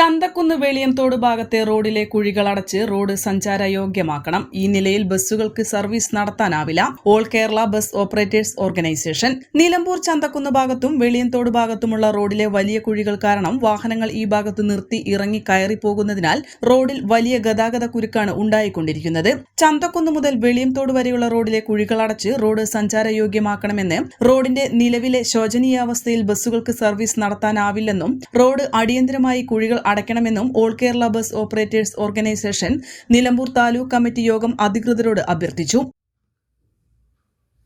Chanthakkunnu Veliyamthodu ഭാഗത്തെ റോഡിലെ കുഴികൾ അടച്ച് റോഡ് സഞ്ചാരയോഗ്യമാക്കണം. ഈ നിലയിൽ ബസ്സുകൾക്ക് service നടത്താനാവില്ല. All Kerala bus operators organisation. Nilambur Chanthakkunnu ഭാഗത്തും വെളിയംതോട് ഭാഗത്തുമുള്ള റോഡിലെ വലിയ കുഴികൾ കാരണം വാഹനങ്ങൾ ഈ ഭാഗത്ത് നിർത്തി ഇറങ്ങി കയറി പോകുന്നതിനാൽ റോഡിൽ വലിയ ഗതാഗത കുരുക്കാണ് ഉണ്ടായിക്കൊണ്ടിരിക്കുന്നത്. ചന്തക്കുന്ന് മുതൽ വെളിയംതോട് വരെയുള്ള റോഡിലെ കുഴികൾ അടച്ച് റോഡ് സഞ്ചാരയോഗ്യമാക്കണമെന്ന് റോഡിന്റെ നിലവിലെ ശോചനീയാവസ്ഥയിൽ ബസ്സുകൾക്ക് സർവീസ് നടത്താനാവില്ലെന്നും റോഡ് അടിയന്തരമായി കുഴികൾ അടയ്ക്കണമെന്നും all Kerala bus operators organisation Nilambur taluk committee യോഗം അധികൃതരോട് അഭ്യർത്ഥിച്ചു.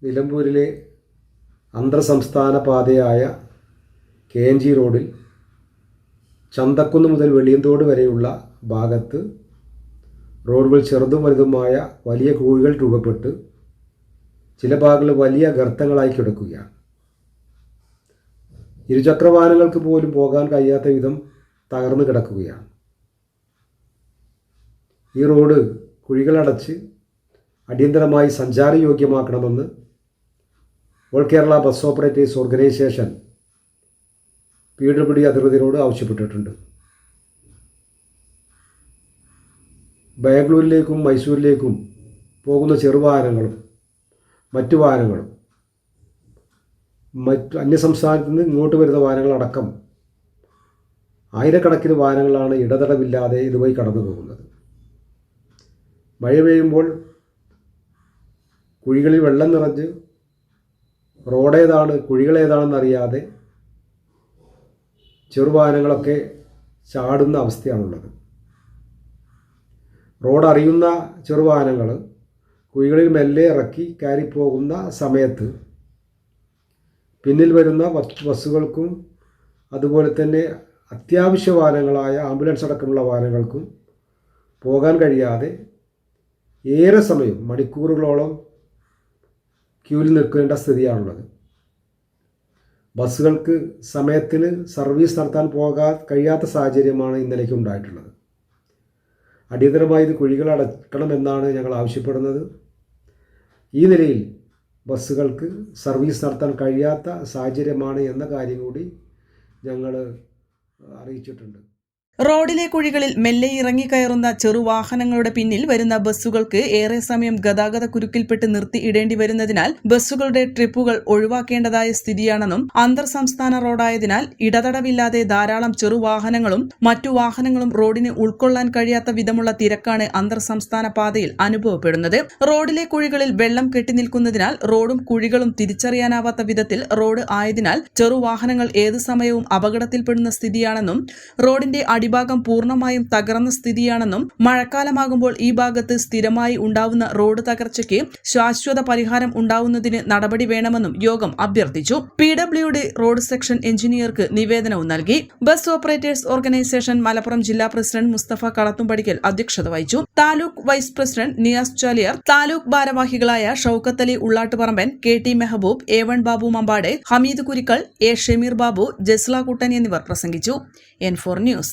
നിലമ്പൂരിലെ അന്തർ സംസ്ഥാന പാതയായ കെ എൻ ജി റോഡിൽ ചന്തക്കുന്ന് മുതൽ വെളിയന്തോട് വരെയുള്ള ഭാഗത്ത് റോഡുകൾ ചെറുതും വലുതുമായ വലിയ കുഴികൾ രൂപപ്പെട്ട് ചില ഭാഗങ്ങൾ വലിയ ഗർത്തങ്ങളായി കിടക്കുകയാണ്. ഇരുചക്രവാഹനങ്ങൾക്ക് പോലും പോകാൻ കഴിയാത്ത വിധം തകർന്നു കിടക്കുകയാണ്. ഈ റോഡ് കുഴികളടച്ച് അടിയന്തരമായി സഞ്ചാരയോഗ്യമാക്കണമെന്ന് all Kerala bus operators organisation P W D അധികൃതരോട് ആവശ്യപ്പെട്ടിട്ടുണ്ട്. ബാംഗ്ലൂരിലേക്കും മൈസൂരിലേക്കും പോകുന്ന ചെറുവാഹനങ്ങളും മറ്റു വാഹനങ്ങളും മറ്റ് അന്യസംസ്ഥാനത്ത് നിന്ന് ഇങ്ങോട്ട് വരുന്ന വാഹനങ്ങളടക്കം ആയിരക്കണക്കിന് വാഹനങ്ങളാണ് ഇടതടവില്ലാതെ ഇതുവഴി കടന്നു പോകുന്നത് മഴ പെയ്യുമ്പോൾ കുഴികളിൽ വെള്ളം നിറഞ്ഞ് റോഡേതാണ് കുഴികളേതാണെന്നറിയാതെ ചെറുവാഹനങ്ങളൊക്കെ ചാടുന്ന അവസ്ഥയാണുള്ളത്. റോഡ് അറിയുന്ന ചെറുവാഹനങ്ങൾ കുഴികളിൽ മെല്ലെ ഇറക്കി കയറിപ്പോകുന്ന സമയത്ത് പിന്നിൽ വരുന്ന ബസ്സുകൾക്കും അതുപോലെ തന്നെ അത്യാവശ്യ വാഹനങ്ങളായ ആംബുലൻസ് അടക്കമുള്ള വാഹനങ്ങൾക്കും പോകാൻ കഴിയാതെ ഏറെ സമയം മണിക്കൂറുകളോളം ക്യൂവിൽ നിൽക്കേണ്ട സ്ഥിതിയാണുള്ളത്. ബസ്സുകൾക്ക് സമയത്തിന് സർവീസ് നടത്താൻ പോകാൻ കഴിയാത്ത സാഹചര്യമാണ് ഇന്നലേക്ക് ഉണ്ടായിട്ടുള്ളത്. അടിയന്തരമായി ഇത് കുഴികൾ അടക്കണമെന്നാണ് ഞങ്ങൾ ആവശ്യപ്പെടുന്നത്. ഈ നിലയിൽ ബസ്സുകൾക്ക് സർവീസ് നടത്താൻ കഴിയാത്ത സാഹചര്യമാണ് എന്ന കാര്യം കൂടി ഞങ്ങൾ അറിയിച്ചിട്ടുണ്ട്. റോഡിലെ കുഴികളിൽ മെല്ലെ ഇറങ്ങിക്കയറുന്ന ചെറുവാഹനങ്ങളുടെ പിന്നിൽ വരുന്ന ബസ്സുകൾക്ക് ഏറെ സമയം ഗതാഗത കുരുക്കിൽപ്പെട്ട് നിർത്തി ഇടേണ്ടി വരുന്നതിനാൽ ബസ്സുകളുടെ ട്രിപ്പുകൾ ഒഴിവാക്കേണ്ടതായ സ്ഥിതിയാണെന്നും അന്തർ സംസ്ഥാന റോഡായതിനാൽ ഇടതടവില്ലാതെ ധാരാളം ചെറുവാഹനങ്ങളും മറ്റു വാഹനങ്ങളും റോഡിന് ഉൾക്കൊള്ളാൻ കഴിയാത്ത വിധമുള്ള തിരക്കാണ് അന്തർ സംസ്ഥാന പാതയിൽ അനുഭവപ്പെടുന്നത്. റോഡിലെ കുഴികളിൽ വെള്ളം കെട്ടിനിൽക്കുന്നതിനാൽ റോഡും കുഴികളും തിരിച്ചറിയാനാവാത്ത വിധത്തിൽ റോഡ് ആയതിനാൽ ചെറുവാഹനങ്ങൾ ഏതു സമയവും അപകടത്തിൽപ്പെടുന്ന സ്ഥിതിയാണെന്നും റോഡിന്റെ അടിഭാഗം പൂർണമായും തകർന്ന സ്ഥിതിയാണെന്നും മഴക്കാലമാകുമ്പോൾ ഈ ഭാഗത്ത് സ്ഥിരമായി ഉണ്ടാവുന്ന റോഡ് തകർച്ചയ്ക്ക് ശാശ്വത പരിഹാരം ഉണ്ടാവുന്നതിന് നടപടി വേണമെന്നും യോഗം അഭ്യർത്ഥിച്ചു. P W D road section എഞ്ചിനീയർക്ക് നിവേദനവും നൽകി. ബസ് ഓപ്പറേറ്റേഴ്സ് ഓർഗനൈസേഷൻ മലപ്പുറം ജില്ലാ പ്രസിഡന്റ് മുസ്തഫ കളത്തുംപടിക്കൽ അധ്യക്ഷത വഹിച്ചു. താലൂക്ക് വൈസ് പ്രസിഡന്റ് നിയാസ് ചാലിയർ താലൂക്ക് ഭാരവാഹികളായ Shoukath Ali Ullattuparamban K T Mehboob A one Babu Mambad Hameed Kurikkal A Shameer Babu Jasla Kuttan എന്നിവർ പ്രസംഗിച്ചു. N four news